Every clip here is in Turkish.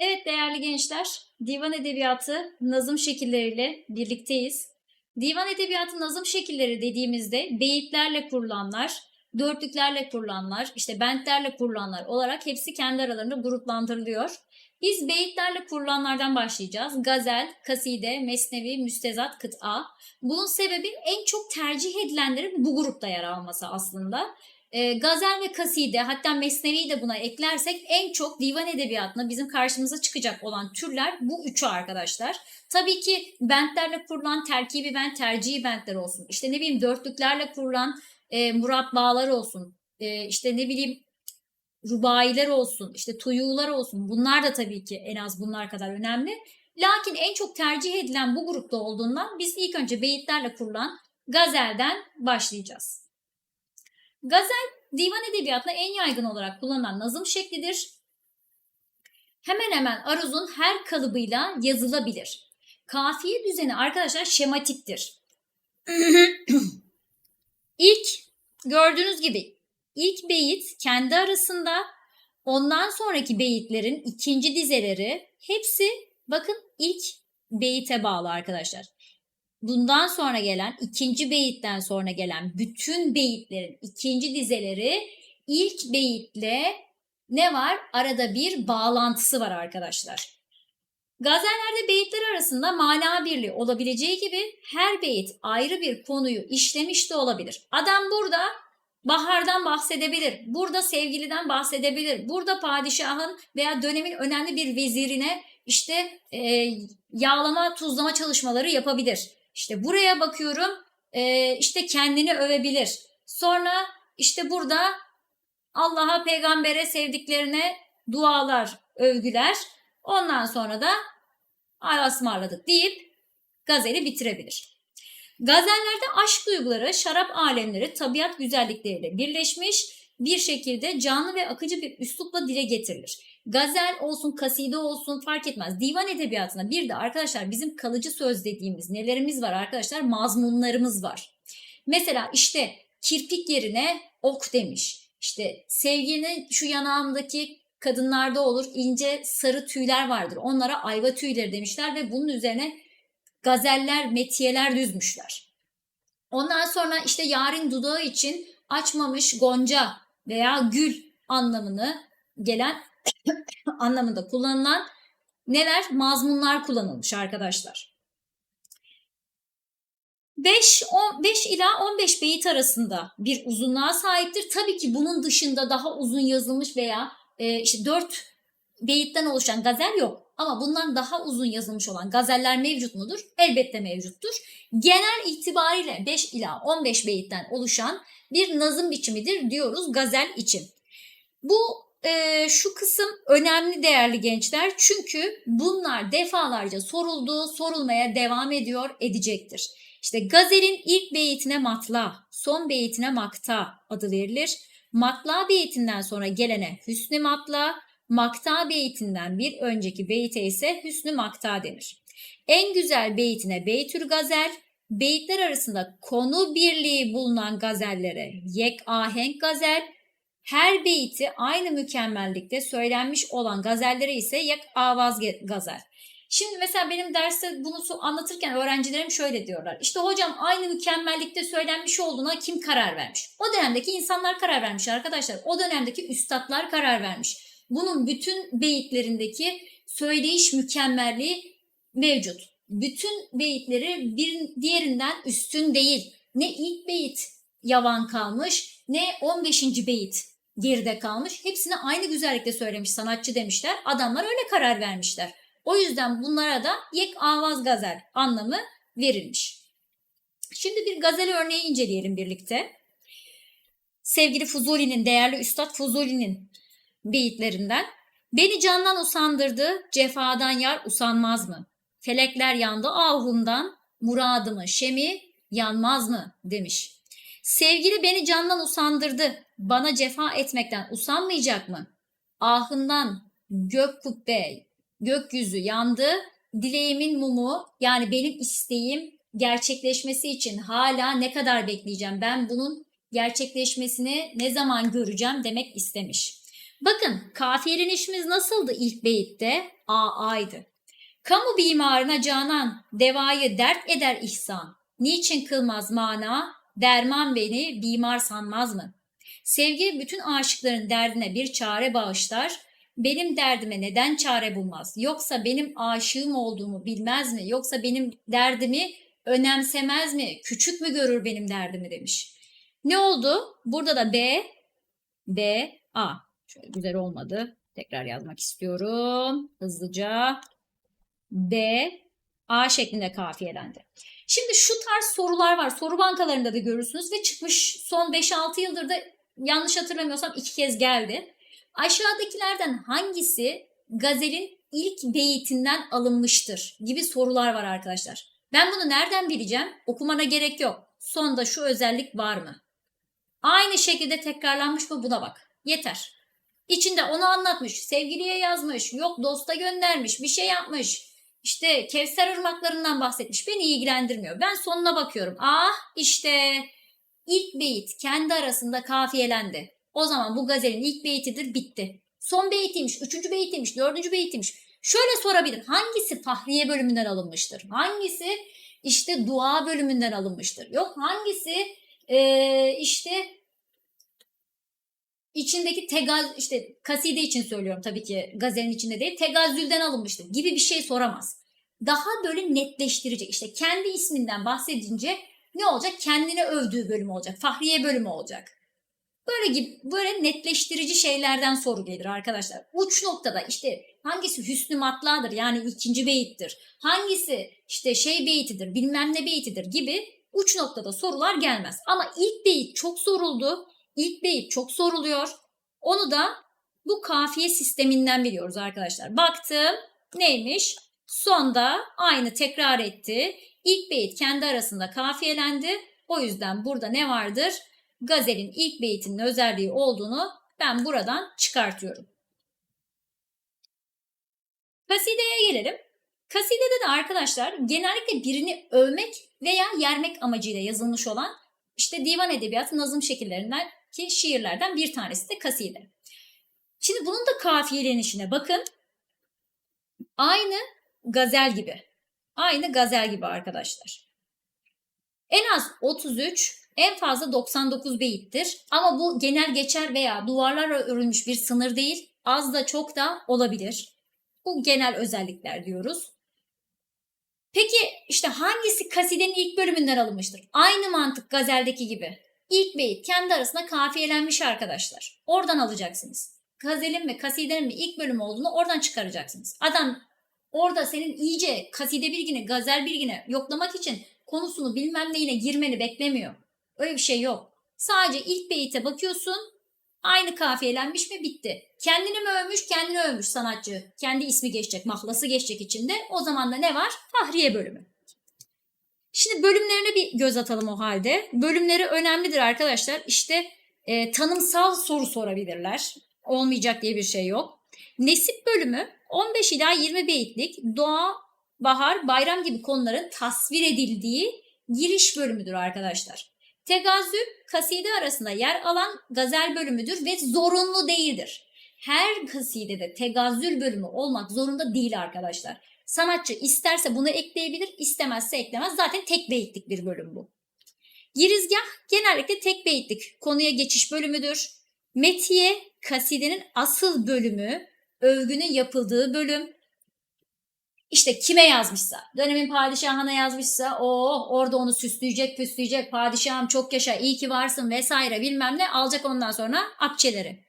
Evet değerli gençler, divan edebiyatı nazım şekilleriyle birlikteyiz. Divan edebiyatı nazım şekilleri dediğimizde beyitlerle kurulanlar, dörtlüklerle kurulanlar, işte bentlerle kurulanlar olarak hepsi kendi aralarında gruplandırılıyor. Biz beyitlerle kurulanlardan başlayacağız. Gazel, kaside, mesnevi, müstezat, kıta. Bunun sebebi en çok tercih edilenlerin bu grupta yer alması aslında. E, gazel ve kaside hatta mesneviyi de buna eklersek en çok divan edebiyatına bizim karşımıza çıkacak olan türler bu üçü arkadaşlar. Tabii ki bentlerle kurulan terkibi bent, tercihi bentler olsun. İşte ne bileyim dörtlüklerle kurulan e, murat olsun. E, işte ne bileyim rubailer olsun, işte tuyular olsun. Bunlar da tabii ki en az bunlar kadar önemli. Lakin en çok tercih edilen bu grupta olduğundan biz ilk önce beyitlerle kurulan gazelden başlayacağız. Gazel divan edebiyatında en yaygın olarak kullanılan nazım şeklidir. Hemen hemen aruzun her kalıbıyla yazılabilir. Kafiye düzeni arkadaşlar şematiktir. İlk gördüğünüz gibi ilk beyit kendi arasında ondan sonraki beyitlerin ikinci dizeleri hepsi bakın ilk beyite bağlı arkadaşlar bundan sonra gelen ikinci beyitten sonra gelen bütün beyitlerin ikinci dizeleri ilk beyitle ne var? Arada bir bağlantısı var arkadaşlar. Gazellerde beyitler arasında mana birliği olabileceği gibi her beyit ayrı bir konuyu işlemiş de olabilir. Adam burada bahardan bahsedebilir, burada sevgiliden bahsedebilir, burada padişahın veya dönemin önemli bir vezirine işte e, yağlama tuzlama çalışmaları yapabilir. İşte buraya bakıyorum e, işte kendini övebilir. Sonra işte burada Allah'a, peygambere, sevdiklerine dualar, övgüler. Ondan sonra da ay ısmarladık deyip gazeli bitirebilir. Gazellerde aşk duyguları, şarap alemleri, tabiat güzellikleriyle birleşmiş bir şekilde canlı ve akıcı bir üslupla dile getirilir. Gazel olsun, kaside olsun fark etmez. Divan edebiyatına bir de arkadaşlar bizim kalıcı söz dediğimiz nelerimiz var arkadaşlar? Mazmunlarımız var. Mesela işte kirpik yerine ok demiş. İşte sevginin şu yanağımdaki kadınlarda olur ince sarı tüyler vardır. Onlara ayva tüyleri demişler ve bunun üzerine gazeller, metiyeler düzmüşler. Ondan sonra işte yarın dudağı için açmamış gonca veya gül anlamını gelen anlamında kullanılan neler? Mazmunlar kullanılmış arkadaşlar. 5, 10, 5 ila 15 beyit arasında bir uzunluğa sahiptir. Tabii ki bunun dışında daha uzun yazılmış veya e, işte 4 beyitten oluşan gazel yok. Ama bundan daha uzun yazılmış olan gazeller mevcut mudur? Elbette mevcuttur. Genel itibariyle 5 ila 15 beyitten oluşan bir nazım biçimidir diyoruz gazel için. Bu e, şu kısım önemli değerli gençler çünkü bunlar defalarca soruldu, sorulmaya devam ediyor, edecektir. İşte gazelin ilk beyitine matla, son beyitine makta adı verilir. Matla beyitinden sonra gelene hüsnü matla, makta beyitinden bir önceki beyite ise hüsnü makta denir. En güzel beyitine beytür gazel, beyitler arasında konu birliği bulunan gazellere yek ahenk gazel, her beyti aynı mükemmellikte söylenmiş olan gazellere ise yak avaz gazel. Şimdi mesela benim derste bunu anlatırken öğrencilerim şöyle diyorlar. İşte hocam aynı mükemmellikte söylenmiş olduğuna kim karar vermiş? O dönemdeki insanlar karar vermiş arkadaşlar. O dönemdeki üstadlar karar vermiş. Bunun bütün beyitlerindeki söyleyiş mükemmelliği mevcut. Bütün beyitleri bir diğerinden üstün değil. Ne ilk beyit yavan kalmış ne 15. beyit geride kalmış. Hepsini aynı güzellikte söylemiş sanatçı demişler. Adamlar öyle karar vermişler. O yüzden bunlara da yek avaz gazel anlamı verilmiş. Şimdi bir gazel örneği inceleyelim birlikte. Sevgili Fuzuli'nin, değerli Üstad Fuzuli'nin beyitlerinden. Beni candan usandırdı, cefadan yar usanmaz mı? Felekler yandı ahumdan, muradımı şemi yanmaz mı? demiş. Sevgili beni candan usandırdı, bana cefa etmekten usanmayacak mı? Ahından gök kubbe, gökyüzü yandı. Dileğimin mumu yani benim isteğim gerçekleşmesi için hala ne kadar bekleyeceğim? Ben bunun gerçekleşmesini ne zaman göreceğim demek istemiş. Bakın kafiyelenişimiz nasıldı ilk beyitte? A A'ydı. Kamu bimarına canan, devayı dert eder ihsan. Niçin kılmaz mana, derman beni bimar sanmaz mı? Sevgi bütün aşıkların derdine bir çare bağışlar. Benim derdime neden çare bulmaz? Yoksa benim aşığım olduğumu bilmez mi? Yoksa benim derdimi önemsemez mi? Küçük mü görür benim derdimi demiş. Ne oldu? Burada da B, B, A. Şöyle güzel olmadı. Tekrar yazmak istiyorum. Hızlıca. D, A şeklinde kafiyelendi. Şimdi şu tarz sorular var. Soru bankalarında da görürsünüz ve çıkmış son 5-6 yıldır da yanlış hatırlamıyorsam iki kez geldi. Aşağıdakilerden hangisi gazelin ilk beyitinden alınmıştır gibi sorular var arkadaşlar. Ben bunu nereden bileceğim? Okumana gerek yok. Sonda şu özellik var mı? Aynı şekilde tekrarlanmış mı buna bak. Yeter. İçinde onu anlatmış, sevgiliye yazmış, yok dosta göndermiş, bir şey yapmış. İşte Kevser ırmaklarından bahsetmiş. Beni ilgilendirmiyor. Ben sonuna bakıyorum. Ah işte ilk beyit kendi arasında kafiyelendi. O zaman bu gazelin ilk beytidir bitti. Son beytiymiş, üçüncü beytiymiş, dördüncü beytiymiş. Şöyle sorabilir. Hangisi Fahriye bölümünden alınmıştır? Hangisi işte dua bölümünden alınmıştır? Yok hangisi ee, işte içindeki tegaz işte kaside için söylüyorum tabii ki gazelin içinde değil tegazzülden alınmıştır gibi bir şey soramaz. Daha böyle netleştirecek işte kendi isminden bahsedince ne olacak? Kendini övdüğü bölüm olacak. Fahriye bölümü olacak. Böyle gibi böyle netleştirici şeylerden soru gelir arkadaşlar. Uç noktada işte hangisi hüsnü matladır yani ikinci beyittir. Hangisi işte şey beytidir bilmem ne beytidir gibi uç noktada sorular gelmez. Ama ilk beyit çok soruldu. İlk beyit çok soruluyor. Onu da bu kafiye sisteminden biliyoruz arkadaşlar. Baktım neymiş? Sonda aynı tekrar etti. İlk beyit kendi arasında kafiyelendi. O yüzden burada ne vardır? Gazelin ilk beytinin özelliği olduğunu ben buradan çıkartıyorum. Kasideye gelelim. Kasidede de arkadaşlar genellikle birini övmek veya yermek amacıyla yazılmış olan işte divan edebiyatı nazım şekillerinden ki şiirlerden bir tanesi de kaside. Şimdi bunun da kafiyelenişine bakın. Aynı gazel gibi. Aynı gazel gibi arkadaşlar. En az 33, en fazla 99 beyittir. Ama bu genel geçer veya duvarlarla örülmüş bir sınır değil. Az da çok da olabilir. Bu genel özellikler diyoruz. Peki işte hangisi kasidenin ilk bölümünden alınmıştır? Aynı mantık gazeldeki gibi. İlk beyit kendi arasında kafiyelenmiş arkadaşlar. Oradan alacaksınız. Gazelin ve kasidenin mi ilk bölüm olduğunu oradan çıkaracaksınız. Adam orada senin iyice kaside bilgini, gazel bilgini yoklamak için konusunu bilmem neyine girmeni beklemiyor. Öyle bir şey yok. Sadece ilk beyite bakıyorsun. Aynı kafiyelenmiş mi bitti. Kendini mi övmüş, kendini övmüş sanatçı. Kendi ismi geçecek, mahlası geçecek içinde. O zaman da ne var? Fahriye bölümü. Şimdi bölümlerine bir göz atalım o halde. Bölümleri önemlidir arkadaşlar. İşte e, tanımsal soru sorabilirler. Olmayacak diye bir şey yok. Nesip bölümü 15 ila 20 beyitlik doğa, bahar, bayram gibi konuların tasvir edildiği giriş bölümüdür arkadaşlar. Tegazzül kaside arasında yer alan gazel bölümüdür ve zorunlu değildir. Her kasidede tegazzül bölümü olmak zorunda değil arkadaşlar. Sanatçı isterse bunu ekleyebilir, istemezse eklemez. Zaten tek beyitlik bir bölüm bu. Girizgah genellikle tek beyitlik konuya geçiş bölümüdür. Metiye kasidenin asıl bölümü, övgünün yapıldığı bölüm. İşte kime yazmışsa, dönemin padişahına yazmışsa o orada onu süsleyecek, püsleyecek, padişahım çok yaşa, iyi ki varsın vesaire bilmem ne alacak ondan sonra akçeleri.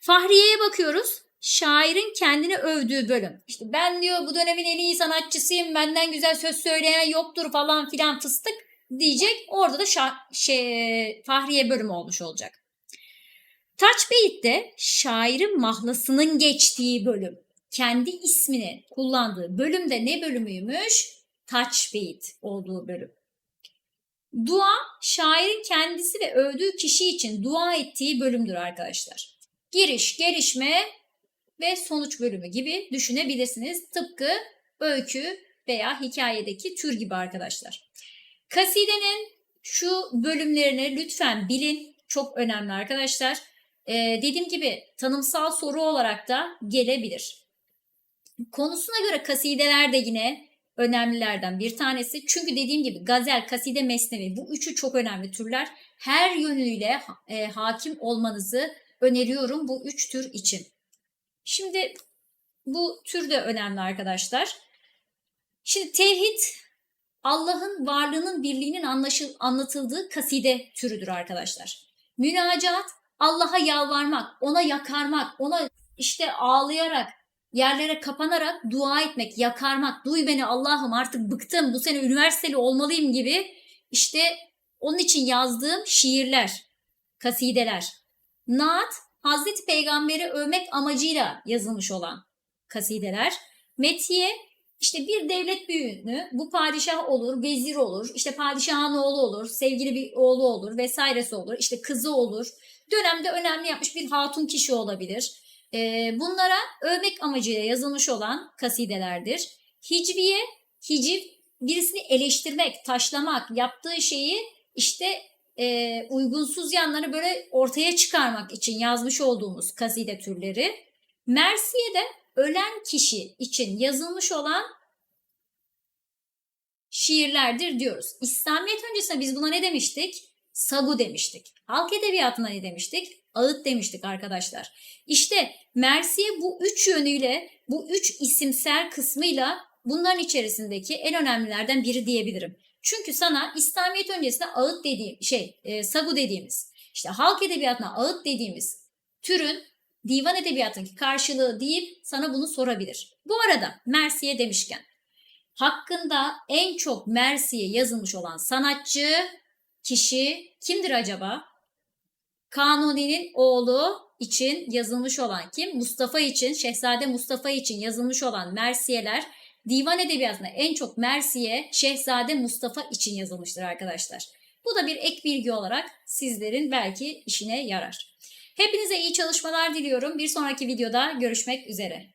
Fahriye'ye bakıyoruz şairin kendini övdüğü bölüm. İşte ben diyor bu dönemin en iyi sanatçısıyım, benden güzel söz söyleyen yoktur falan filan fıstık diyecek. Orada da şa- şey, Fahriye bölümü olmuş olacak. Taç Beyit'te şairin mahlasının geçtiği bölüm. Kendi ismini kullandığı bölümde ne bölümüymüş? Taç Beyit olduğu bölüm. Dua, şairin kendisi ve övdüğü kişi için dua ettiği bölümdür arkadaşlar. Giriş, gelişme ve sonuç bölümü gibi düşünebilirsiniz. Tıpkı öykü veya hikayedeki tür gibi arkadaşlar. Kasidenin şu bölümlerini lütfen bilin. Çok önemli arkadaşlar. e, dediğim gibi tanımsal soru olarak da gelebilir. Konusuna göre kasideler de yine önemlilerden bir tanesi. Çünkü dediğim gibi gazel, kaside, mesnevi bu üçü çok önemli türler. Her yönüyle e, hakim olmanızı öneriyorum bu üç tür için. Şimdi bu tür de önemli arkadaşlar. Şimdi tevhid Allah'ın varlığının birliğinin anlaşıl, anlatıldığı kaside türüdür arkadaşlar. Münacat Allah'a yalvarmak, ona yakarmak, ona işte ağlayarak, yerlere kapanarak dua etmek, yakarmak, duy beni Allah'ım artık bıktım, bu sene üniversiteli olmalıyım gibi işte onun için yazdığım şiirler, kasideler. Naat, Hazreti Peygamber'i övmek amacıyla yazılmış olan kasideler. Metiye, işte bir devlet büyüğünü, bu padişah olur, vezir olur, işte padişahın oğlu olur, sevgili bir oğlu olur vesairesi olur, işte kızı olur. Dönemde önemli yapmış bir hatun kişi olabilir. Ee, bunlara övmek amacıyla yazılmış olan kasidelerdir. Hicviye, hiciv birisini eleştirmek, taşlamak, yaptığı şeyi işte e, uygunsuz yanları böyle ortaya çıkarmak için yazmış olduğumuz kaside türleri. Mersiye de ölen kişi için yazılmış olan şiirlerdir diyoruz. İslamiyet öncesinde biz buna ne demiştik? Sagu demiştik. Halk edebiyatına ne demiştik? Ağıt demiştik arkadaşlar. İşte Mersiye bu üç yönüyle, bu üç isimsel kısmıyla bunların içerisindeki en önemlilerden biri diyebilirim. Çünkü sana İslamiyet öncesinde ağıt dediğim şey, e, sagu dediğimiz, işte halk edebiyatına ağıt dediğimiz türün divan edebiyatındaki karşılığı deyip sana bunu sorabilir. Bu arada Mersiye demişken hakkında en çok Mersiye yazılmış olan sanatçı kişi kimdir acaba? Kanuni'nin oğlu için yazılmış olan kim? Mustafa için, Şehzade Mustafa için yazılmış olan Mersiyeler divan edebiyatında en çok Mersiye Şehzade Mustafa için yazılmıştır arkadaşlar. Bu da bir ek bilgi olarak sizlerin belki işine yarar. Hepinize iyi çalışmalar diliyorum. Bir sonraki videoda görüşmek üzere.